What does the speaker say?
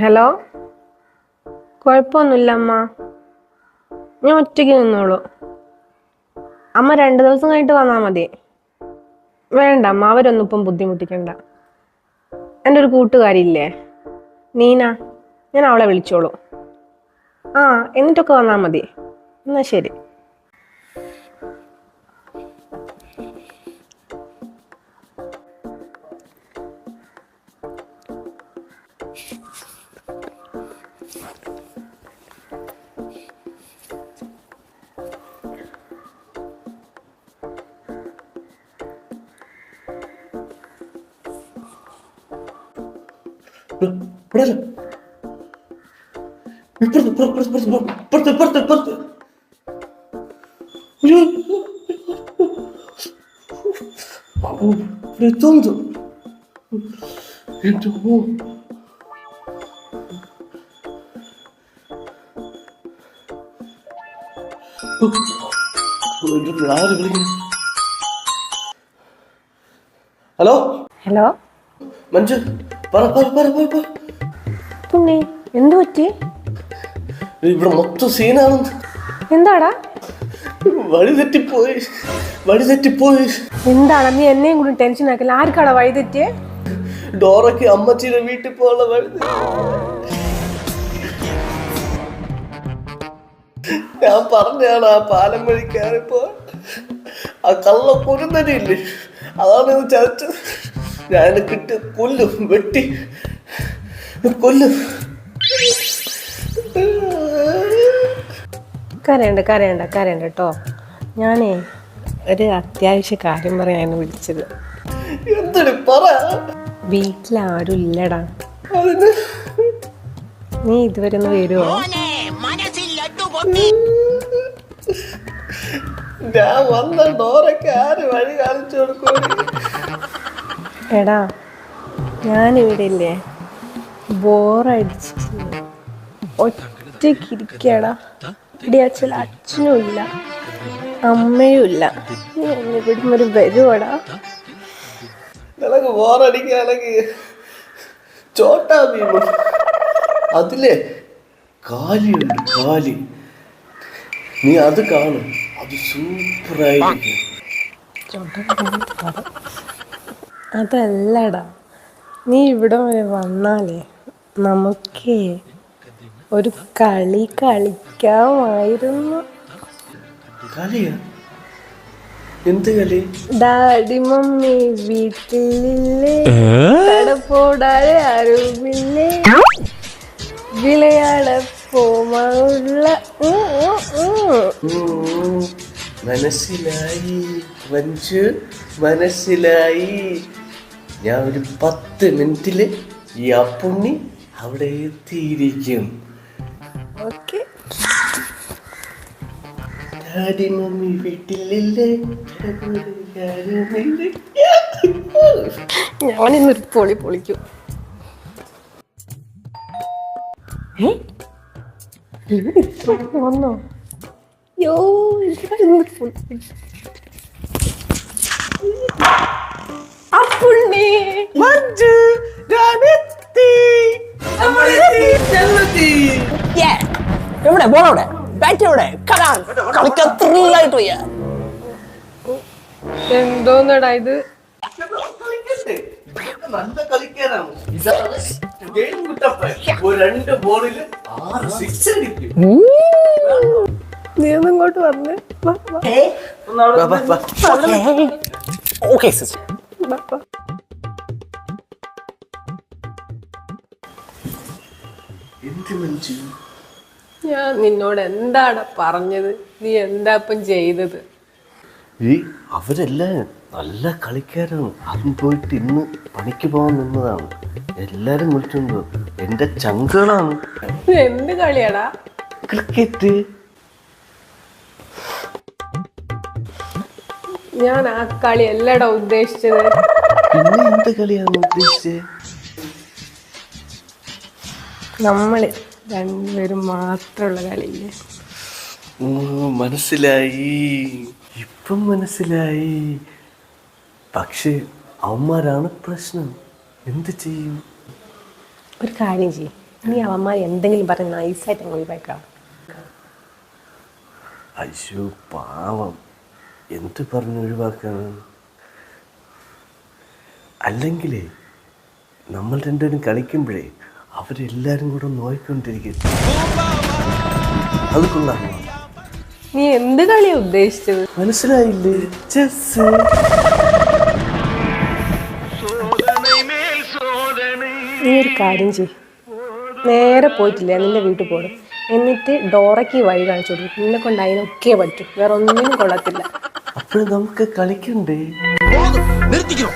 Hello? കുഴപ്പമൊന്നുമില്ല അമ്മ ഞാൻ ഒറ്റയ്ക്ക് നിന്നോളൂ. അമ്മ രണ്ട് ദിവസം കഴിഞ്ഞിട്ട് വന്നാൽ മതി. വേണ്ട അമ്മ അവരൊന്നും ഇപ്പം ബുദ്ധിമുട്ടിക്കണ്ട. എന്റെ ഒരു കൂട്ടുകാരില്ലേ നീന ഞാൻ അവളെ വിളിച്ചോളൂ. ആ എന്നിട്ടൊക്കെ വന്നാൽ മതി. എന്നാൽ ശരി. ഇവിടെ ഇപ്പുറത്ത് ഇപ്പുറത്ത് ഇപ്പുറത്ത് ഇപ്പുറത്ത് അയ്യോ. ഓ, ഇവിടെ എത്തുന്നു. എന്റെ? ഹലോ ഹലോ മഞ്ജു പറ പറ പറ പറ പുണ്ണി എന്തു പറ്റി? ഇവിടെ മൊത്തം സീനാണ് എന്താടാ? വഴി തെറ്റിപ്പോയി വഴി തെറ്റിപ്പോയി. എന്താണ് നീ എന്നെയും കൂടി ടെൻഷൻ ആക്കില്ല? ആർക്കാടാ വഴി തെറ്റിയേ? ഡോറയ്ക്ക് അമ്മച്ചിയുടെ വീട്ടിൽ പോകാനുള്ള വഴി ഞാൻ പറഞ്ഞാണ് ആ പാലം വഴി കയറിപ്പോ ആ കള്ള കുരുന്നരിയില്ലേ അതാണ് ഇത് ചതച്ചത്. ഞാൻ കിട്ടി കൊല്ലും വെട്ടി. കൊല്ലും. കരയണ്ട കരയണ്ട കരയണ്ട കേട്ടോ ഞാനേ ഒരു അത്യാവശ്യ കാര്യം പറയാനാണ് വിളിച്ചത്. എന്തൊരു പറ. വീട്ടിലാരും ഇല്ലടാ നീ ഇതുവരെ ഒന്ന് വരുമോ ഞാൻ വന്ന ഡോറൊക്കെ ആര് വഴി കാണിച്ചു കൊടുക്കും? എടാ ഞാനിവിടെ ഇല്ലേ ബോറടിച്ചിട്ട് ഒറ്റയ്ക്ക് ഇരിക്കടാ. ഇവിടെ അച്ഛൻ അച്ഛനും ഇല്ല അമ്മയും ഇല്ല നീ ഒന്ന് ഇവിടുന്ന് ഒരു വരുവടാ? നിനക്ക് ബോറടിക്കാണെങ്കിൽ ചോട്ടാ ഭീമ അതിലെ കാലിയുണ്ട് കാലി. നീ അത് കാണും. അത് സൂപ്പറായിരിക്കും. അതല്ലടാ. നീ ഇവിടെ വരെ വന്നാലേ നമുക്കേ ഒരു കളി കളിക്കാമായിരുന്നു. എന്ത് കളി? Daddy mummy വീട്ടിലില്ലേ? കടപ്പോടാതെ ആരുമില്ലേ? വിളയാട പോമുള്ള ഉം, മനസ്സിലായി മനസ്സിലായി. ഞാൻ ഒരു പത്ത് മിനിറ്റിൽ ഈ അപ്പുണ്ണി അവിടെ എത്തിയിരിക്കും. ഓക്കെ. ഡാഡി മമ്മി വീട്ടിലില്ലേ? ഞാനിന്നൊരു പൊളി പൊളിക്കും. ഇത്ര വന്നോ? യോ ഇന്നൊരു പൊളി. അപ്പുണ്ണി മഞ്ജു ഞാനെത്തി നമ്മളെത്തി ഞങ്ങളെത്തി എവിടെ? ബാറ്റ് എവിടെ? കളാൻ കളിക്കാൻ ത്രില്ലായിട്ട് വയ്യ. എന്തോന്നടാ ഇത്? നല്ല കളിക്കാനാണ്. രണ്ട് ബോളിൽ ആറ് സിക്സ് അടിക്കും. നീ ഒന്ന് ഇങ്ങോട്ട് വന്ന്. ഓക്കെ സിസ്റ്റർ എന്ത് മഞ്ജു ഞാൻ നിന്നോട് എന്താണ് പറഞ്ഞത്? നീ എന്താ ഇപ്പം ചെയ്തത്? ഈ അവരെല്ലാം നല്ല കളിക്കാരാണ്. അതും പോയിട്ട് ഇന്ന് പണിക്ക് പോകാൻ നിന്നതാണ്. എല്ലാരും വിളിച്ചുണ്ട് എന്റെ ചങ്കുകളാണ്. എന്ത് കളിയാടാ? ക്രിക്കറ്റ്. ഞാൻ ആ കളി അല്ലടാ ഉദ്ദേശിച്ചത്. പിന്നെ എന്ത് കളിയാണ് ഉദ്ദേശിച്ചത്? നമ്മൾ രണ്ടുപേരും മാത്രമുള്ള കളിയില്ലേ? ഓ, മനസ്സിലായി. ഇപ്പം മനസ്സിലായി. പക്ഷേ അവന്മാരാണ് പ്രശ്നം. എന്ത് ചെയ്യും? ഒരു കാര്യം ചെയ്യും. നീ അവന്മാർ എന്തെങ്കിലും പറഞ്ഞ് നൈസായിട്ട് അങ്ങ് ഒഴിവാക്കാം അയ്യോ പാവം. എന്ത് പറഞ്ഞ് ഒഴിവാക്കാണ്? അല്ലെങ്കിലേ നമ്മൾ രണ്ടുപേരും കളിക്കുമ്പോഴേ അവരെല്ലാരും കൂടെ നോയിക്കൊണ്ടിരിക്കും. അത് കൊള്ളാമോ നീ എന്ത് കളിയാ ഉദ്ദേശിച്ചത്? മനസ്സിലായില്ലേ? ചെസ് നീ ഒരു കാര്യം ചെയ് നേരെ പോയിട്ടില്ല? നിന്റെ വീട്ടിൽ പോകണം എന്നിട്ട് ഡോറയ്ക്ക് വഴി കാണിച്ചു കൊടുക്കും. നിന്നെ കൊണ്ട് അതിനൊക്കെ പറ്റും. വേറെ ഒന്നിനും കൊള്ളത്തില്ല. അപ്പോൾ നമുക്ക് കളിക്കണ്ടേ? നിർത്തിക്കണോ